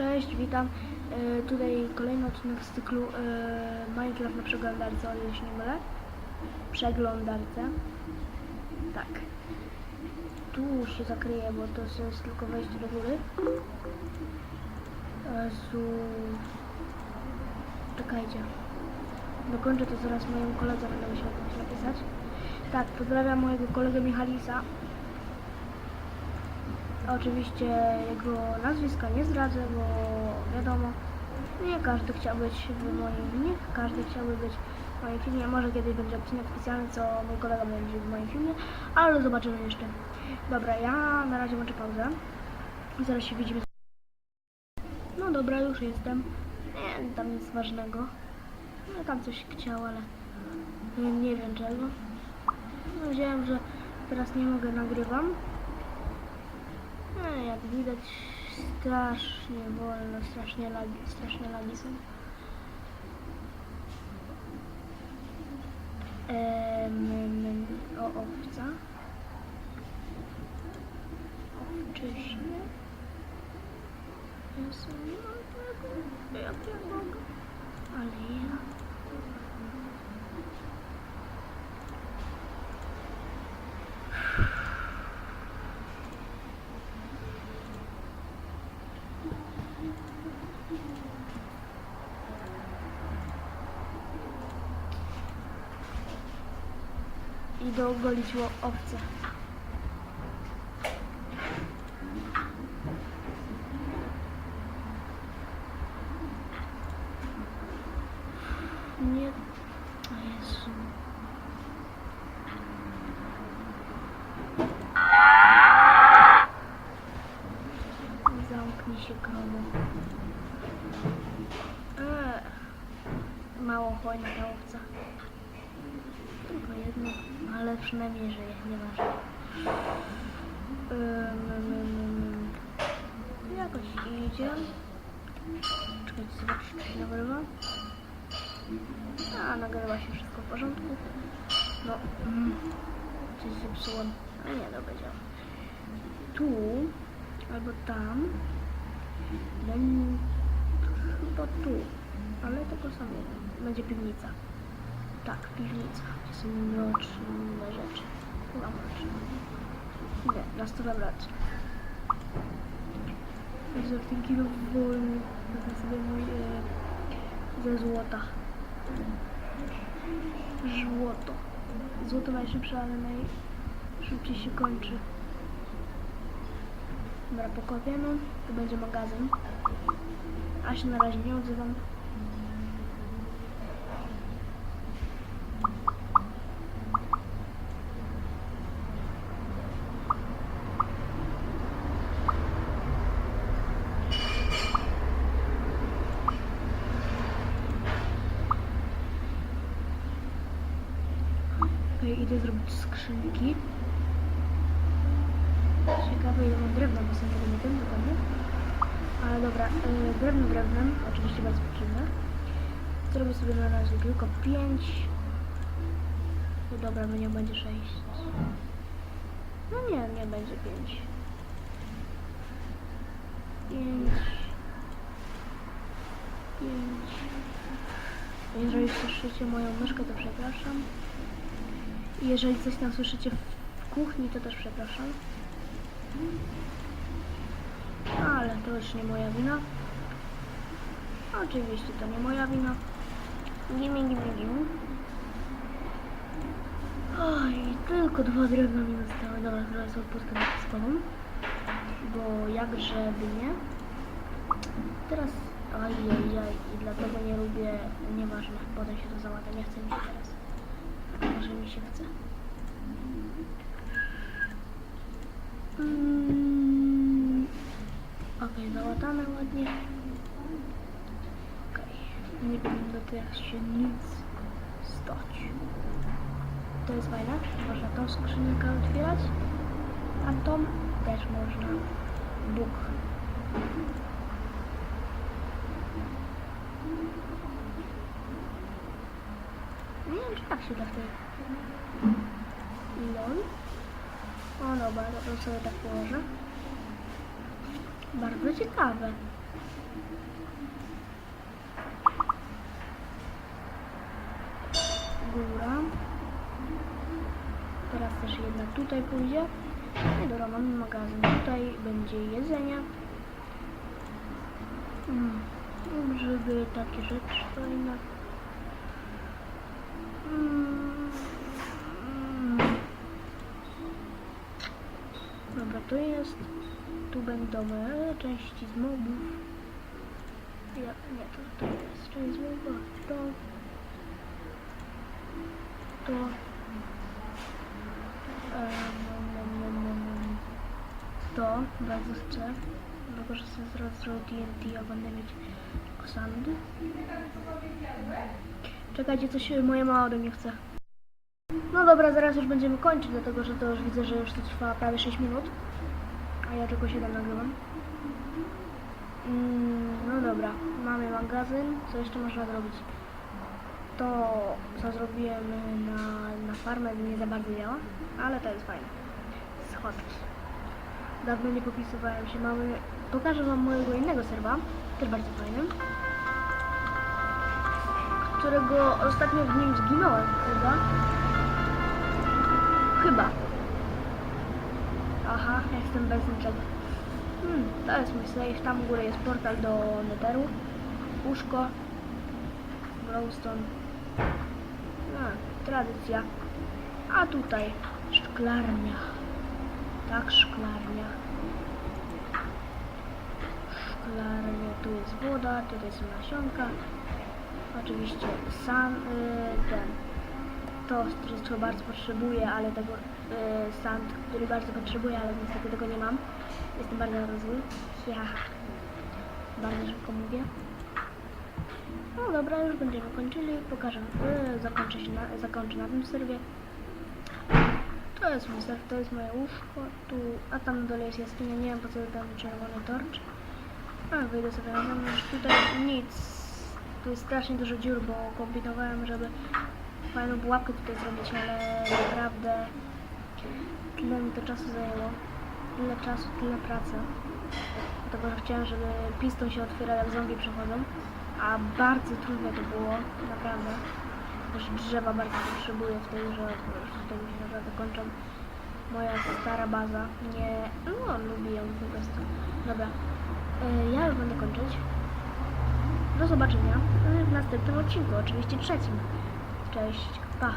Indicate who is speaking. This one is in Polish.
Speaker 1: Cześć, witam. E, tutaj kolejny odcinek z cyklu e, Minecraft na przeglądarce, o ile się nie mylę. Przeglądarce. Tak. Tu się zakryje, bo to jest tylko wejście do góry. Jezu. Czekajcie. Dokończę to zaraz mojemu koledze, będę musiał coś napisać. Tak, pozdrawiam mojego kolegę Michalisa. Oczywiście jego nazwiska nie zdradzę, bo wiadomo, nie każdy chciał być w moim, nie każdy chciałby być w moim filmie. Może kiedyś będzie odcinek specjalny, co mój kolega będzie w moim filmie, ale zobaczymy jeszcze. Dobra, ja na razie włączę pauzę. Zaraz się widzimy. No dobra, już jestem. Nie, tam nic ważnego. No tam coś chciał, ale nie, nie wiem czego. No, Wiedziałem, że teraz nie mogę nagrywam. No, jak widać strasznie wolno, strasznie lagi, strasznie lagi są. Ehm, o owca. Owczyśnie. Jezu, nie mam tego. Jak ja mogę? Ale ja... Idę ogolić ło- owce. Nie... O Jezu. Zamknij się, kromo. Eee, mało hojna ta owca. Tylko jedno, ale przynajmniej żyje, ym, ym. Jakoś idzie. Czekajcie, zobaczcie, czy się nagrywa. A, nagrywa się wszystko w porządku. No, mm, coś zepsułem. A nie, dobra, działa. Tu, albo tam. Będzie chyba tu, ale tego samego. Będzie piwnica. Tak, piwnica. Gdzie są mroczne rzeczy. Chyba mroczne. Nie, na stole brać. Za ten kilo wolny. Wezmę sobie mój ze złota. Złoto. Złoto najszybsze, ale najszybciej się kończy. Dobra, pokopiemy. Tu będzie magazyn. A się na razie nie odzywam. Idę zrobić skrzynki. Ciekawe ile mam drewna, bo sobie nie wiem dokładnie. Ale dobra, yy, drewno drewnem, oczywiście bardzo potrzebne. Zrobię sobie na razie tylko 5. No dobra, no nie będzie 6. No nie, nie będzie 5. 5. 5. Jeżeli słyszycie moją myszkę, to przepraszam. Jeżeli coś tam słyszycie w kuchni, to też przepraszam. Ale to już nie moja wina. Oczywiście to nie moja wina. Gimi, gimi, gimi. Oj, tylko dwa drewna mi zostały. Dobra, teraz odpustkę na spową. Bo jakżeby nie. Teraz... Ojej, i dlatego nie lubię... Nieważne, potem się to załata. Nie chce mi się teraz. Może mi się chce. Mm. Okej, załatane ładnie. Okej, nie powinno teraz się nic stać. To jest fajne, można tą skrzynkę otwierać, a tą też można. Bóg. Czy tak się da w tej... LOL. O dobra, to sobie tak położę. Bardzo ciekawe. Góra. Teraz też jedna tutaj pójdzie. No i dobra, mamy magazyn. Tutaj będzie jedzenie. Mm. Takie rzeczy fajne. Dobra, to jest. Tu będą części z mobów. Ja, nie, to, to jest część z mobów. To. To. Em. To bardzo chcę. Dlatego, że sobie zrobię TNT, a będę mieć sandy. Czekajcie, coś moja mama ode mnie chce. No dobra, zaraz już będziemy kończyć, dlatego że to już widzę, że już to trwa prawie 6 minut. A ja tylko 7 nagrywam. Mm, no dobra, mamy magazyn. Co jeszcze można zrobić? To, co zrobiłem na, na farmę, nie za bardzo działa, ale to jest fajne. Schodki. Dawno nie popisywałem się. Mamy... Pokażę wam mojego innego serwa, też bardzo fajnym. Którego ostatnio w nim zginąłem chyba. Chyba. Aha, jestem bez niczego. Hmm, to jest mój safe. Tam u góry jest portal do Netheru. Łóżko. Glowstone. No, tradycja. A tutaj szklarnia. Tak, szklarnia. Szklarnia, tu jest woda, tutaj są nasionka. Oczywiście sam y, ten tost, który bardzo potrzebuję, ale tego y, sand, który bardzo potrzebuję, ale niestety tego nie mam. Jestem bardzo rozwój. Ja bardzo szybko mówię. No dobra, już będziemy kończyli. Pokażę, y, zakończę, się na, zakończę na tym serwie. To jest mój serw, to jest moje łóżko, tu, a tam na dole jest jaskinia, nie wiem po co tam czerwony torcz. A, wyjdę sobie na zewnątrz, tutaj nic. Tu jest strasznie dużo dziur, bo kombinowałem, żeby fajną pułapkę tutaj zrobić, ale naprawdę tyle mi to czasu zajęło. Tyle czasu, tyle pracy. Dlatego, że chciałem, żeby piston się otwierał jak zombie przechodzą, a bardzo trudno to było, naprawdę. Też drzewa bardzo potrzebuję w tej grze, bo już tutaj mi naprawdę kończą. Moja stara baza, nie, no lubię ją po prostu. Dobra, y, ja już będę kończyć. Do zobaczenia w następnym odcinku, oczywiście trzecim. Cześć, pa!